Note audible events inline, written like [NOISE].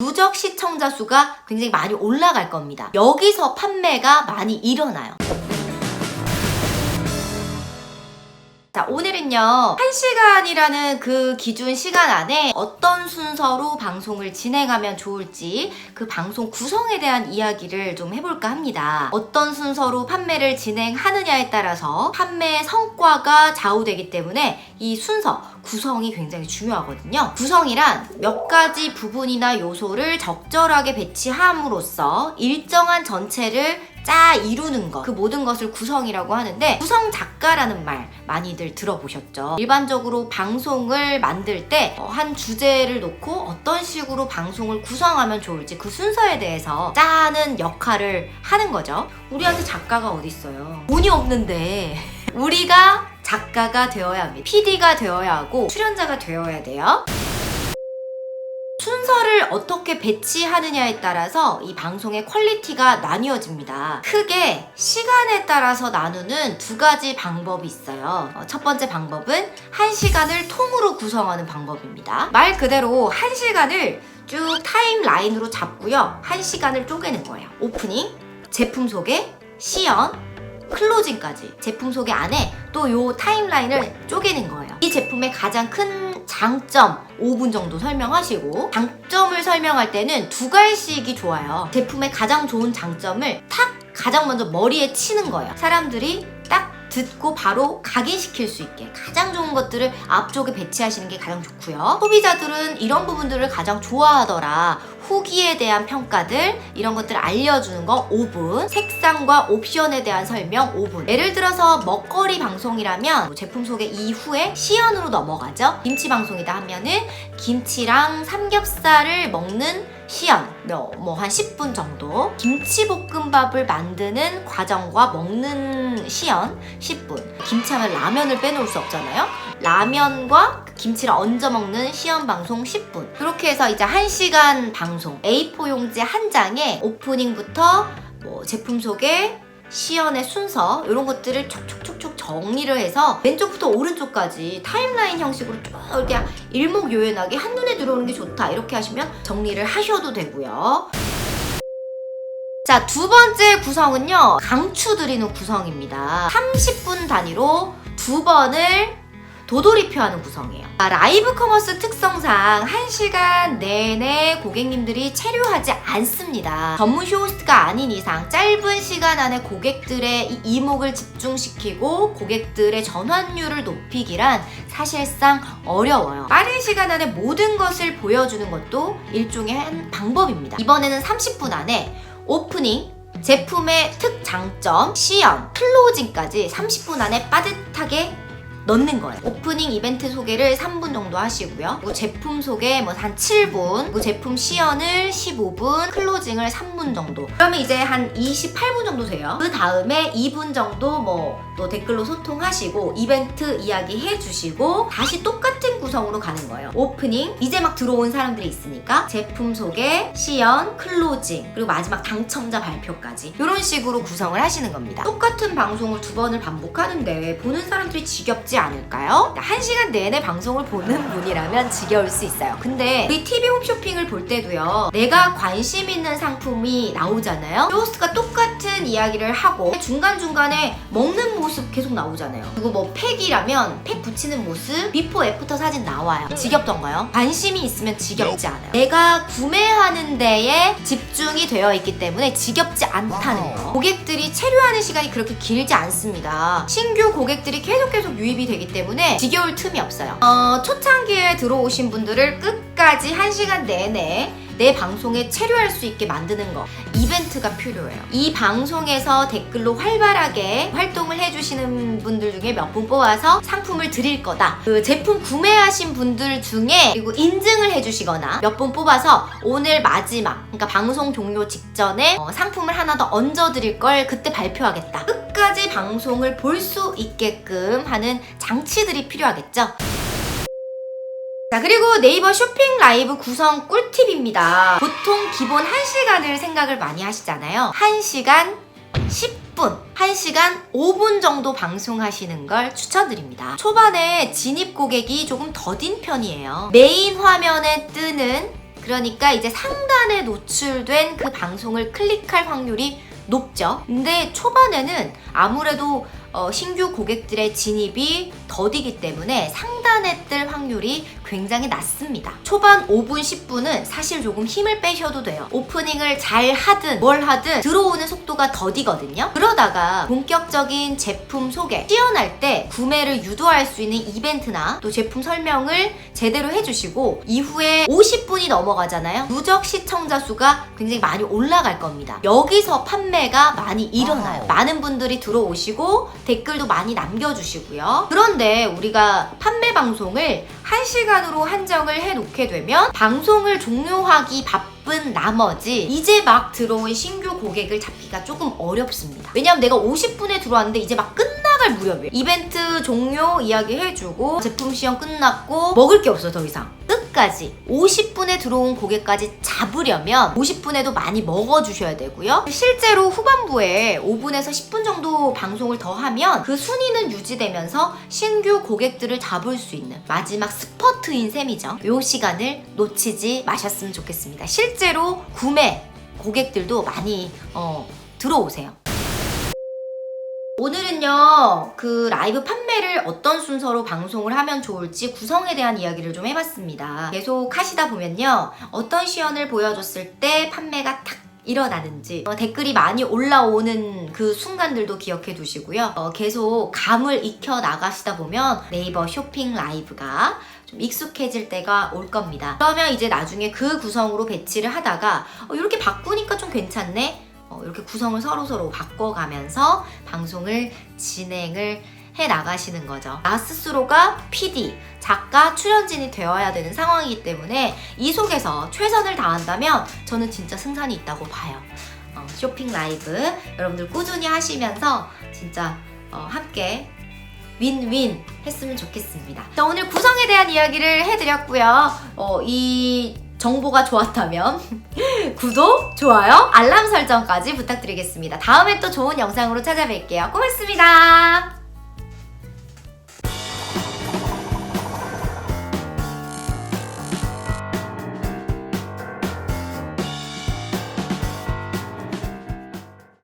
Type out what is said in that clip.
누적 시청자 수가 굉장히 많이 올라갈 겁니다. 여기서 판매가 많이 일어나요. 자, 오늘은요, 1시간이라는 그 기준 시간 안에 어떤 순서로 방송을 진행하면 좋을지 그 방송 구성에 대한 이야기를 좀 해볼까 합니다. 어떤 순서로 판매를 진행하느냐에 따라서 판매 성과가 좌우되기 때문에 이 순서, 구성이 굉장히 중요하거든요. 구성이란 몇 가지 부분이나 요소를 적절하게 배치함으로써 일정한 전체를 짜 이루는 것. 그 모든 것을 구성이라고 하는데 구성 작가라는 말 많이들 들어보셨죠. 일반적으로 방송을 만들 때 한 주제를 놓고 어떤 식으로 방송을 구성하면 좋을지 그 순서에 대해서 짜는 역할을 하는 거죠. 우리한테 작가가 어디 있어요? 돈이 없는데 우리가 작가가 되어야 합니다. PD가 되어야 하고 출연자가 되어야 돼요. 순서를 어떻게 배치하느냐에 따라서 이 방송의 퀄리티가 나뉘어집니다. 크게 시간에 따라서 나누는 두 가지 방법이 있어요. 어, 첫 번째 방법은 한 시간을 통으로 구성하는 방법입니다. 말 그대로 한 시간을 쭉 타임라인으로 잡고요. 한 시간을 쪼개는 거예요. 오프닝, 제품 소개, 시연, 클로징까지 제품 소개 안에 또 요 타임라인을 쪼개는 거예요. 이 제품 의 가장 큰 장점 5분 정도 설명하시고 장점을 설명할 때는 두 갈씩이 좋아요. 제품의 가장 좋은 장점을 탁 가장 먼저 머리에 치는 거예요. 사람들이 딱 듣고 바로 각인시킬 수 있게 가장 좋은 것들을 앞쪽에 배치하시는 게 가장 좋고요. 소비자들은 이런 부분들을 가장 좋아하더라. 후기에 대한 평가들 이런 것들을 알려주는 거 5분 색상과 옵션에 대한 설명 5분 예를 들어서 먹거리 방송이라면 뭐 제품 소개 이후에 시연으로 넘어가죠 김치 방송이다 하면은 김치랑 삼겹살을 먹는 시연 뭐 한 10분 정도 김치볶음밥을 만드는 과정과 먹는 시연 10분. 김치하면 라면을 빼놓을 수 없잖아요. 라면과 그 김치를 얹어 먹는 시연 방송 10분. 그렇게 해서 이제 1시간 방송 A4 용지 한 장에 오프닝부터 뭐 제품 소개 시연의 순서 이런 것들을 촉촉촉촉 정리를 해서 왼쪽부터 오른쪽까지 타임라인 형식으로 쭉 이렇게 일목요연하게 한눈에 들어오는 게 좋다 이렇게 하시면 정리를 하셔도 되고요. 자, 두 번째 구성은요. 강추 드리는 구성입니다. 30분 단위로 두 번을 도돌이 표하는 구성이에요. 아, 라이브 커머스 특성상 1시간 내내 고객님들이 체류하지 않습니다. 전문 쇼호스트가 아닌 이상 짧은 시간 안에 고객들의 이 이목을 집중시키고 고객들의 전환율을 높이기란 사실상 어려워요. 빠른 시간 안에 모든 것을 보여주는 것도 일종의 한 방법입니다. 이번에는 30분 안에 오프닝, 제품의 특장점, 시연, 클로징까지 30분 안에 빠듯하게 넣는 거예요. 오프닝 이벤트 소개를 3분 정도 하시고요. 그리고 제품 소개 뭐 한 7분, 그리고 제품 시연을 15분, 클로징을 3분 정도. 그러면 이제 한 28분 정도 돼요. 그 다음에 2분 정도 뭐 또 댓글로 소통하시고 이벤트 이야기 해주시고 다시 똑같은 구성으로 가는 거예요. 오프닝 이제 막 들어온 사람들이 있으니까 제품 소개, 시연, 클로징 그리고 마지막 당첨자 발표까지 이런 식으로 구성을 하시는 겁니다. 똑같은 방송을 두 번을 반복하는데 보는 사람들이 지겹지 않을까요? 한 시간 내내 방송을 보는 분이라면 지겨울 수 있어요. 근데 우리 TV 홈쇼핑을 볼 때도요. 내가 관심 있는 상품이 나오잖아요. 호스트가 똑같은 이야기를 하고 중간중간에 먹는 모습 계속 나오잖아요. 그리고 뭐 팩이라면 팩 붙이는 모습, 비포 애프터 사진 나와요. 지겹던가요? 관심이 있으면 지겹지 않아요. 내가 구매하는 데에 집중이 되어 있기 때문에 지겹지 않다는 거. 고객들이 체류하는 시간이 그렇게 길지 않습니다. 신규 고객들이 계속 계속 유입이 되기 때문에 지겨울 틈이 없어요. 어, 초창기에 들어오신 분들을 끝까지 한시간 내내 내 방송에 체류할 수 있게 만드는 거 이벤트가 필요해요. 이 방송에서 댓글로 활발하게 활동을 해주시는 분들 중에 몇 분 뽑아서 상품을 드릴 거다. 그 제품 구매하신 분들 중에 그리고 인증을 해주시거나 몇 분 뽑아서 오늘 마지막 그러니까 방송 종료 직전에 어, 상품을 하나 더 얹어 드릴 걸 그때 발표하겠다. 끝까지 방송을 볼 수 있게끔 하는 장치들이 필요하겠죠. 자, 그리고 네이버 쇼핑 라이브 구성 꿀팁입니다. 보통 기본 1시간을 생각을 많이 하시잖아요. 1시간 10분, 1시간 5분 정도 방송하시는 걸 추천드립니다. 초반에 진입 고객이 조금 더딘 편이에요. 메인 화면에 뜨는 그 그러니까 이제 상단에 노출된 그 방송을 클릭할 확률이 높죠. 근데 초반에는 아무래도 어, 신규 고객들의 진입이 더디기 때문에 상단에 뜰 확률이 굉장히 낮습니다. 초반 5분, 10분은 사실 조금 힘을 빼셔도 돼요. 오프닝을 잘 하든 뭘 하든 들어오는 속도가 더디거든요. 그러다가 본격적인 제품 소개, 시연할 때 구매를 유도할 수 있는 이벤트나 또 제품 설명을 제대로 해주시고 이후에 50분이 넘어가잖아요. 누적 시청자 수가 굉장히 많이 올라갈 겁니다. 여기서 판매가 많이 일어나요. 많은 분들이 들어오시고 댓글도 많이 남겨주시고요. 그런 데 우리가 판매 방송을 1시간으로 한정을 해 놓게 되면 방송을 종료하기 바쁜 나머지 이제 막 들어온 신규 고객을 잡기가 조금 어렵습니다. 왜냐면 내가 50분에 들어왔는데 이제 막 끝나갈 무렵이에요. 이벤트 종료 이야기 해주고 제품 시연 끝났고 먹을 게 없어 더 이상. 끝까지 50분에 들어온 고객까지 잡으려면 50분에도 많이 먹어주셔야 되고요. 실제로 후반부에 5분에서 10분 정도 방송을 더 하면 그 순위는 유지되면서 신규 고객들을 잡을 수 있는 마지막 스퍼트인 셈이죠. 요 시간을 놓치지 마셨으면 좋겠습니다. 실제로 구매 고객들도 많이 어, 들어오세요. 오늘은요, 그 라이브 판매를 어떤 순서로 방송을 하면 좋을지 구성에 대한 이야기를 좀 해봤습니다. 계속 하시다 보면요, 어떤 시연을 보여줬을 때 판매가 탁 일어나는지 어, 댓글이 많이 올라오는 그 순간들도 기억해 두시고요. 어, 계속 감을 익혀 나가시다 보면 네이버 쇼핑 라이브가 좀 익숙해질 때가 올 겁니다. 그러면 이제 나중에 그 구성으로 배치를 하다가 어, 이렇게 바꾸니까 좀 괜찮네. 어, 이렇게 구성을 서로서로 바꿔가면서 방송을 진행을 해 나가시는 거죠. 나 스스로가 PD, 작가, 출연진이 되어야 되는 상황이기 때문에 이 속에서 최선을 다한다면 저는 진짜 승산이 있다고 봐요. 어, 쇼핑 라이브 여러분들 꾸준히 하시면서 진짜 어, 함께 윈윈 했으면 좋겠습니다. 자, 오늘 구성에 대한 이야기를 해드렸고요. 어, 이 정보가 좋았다면 [LAUGHS] 구독, 좋아요, 알람 설정까지 부탁드리겠습니다. 다음에 또 좋은 영상으로 찾아뵐게요. 고맙습니다.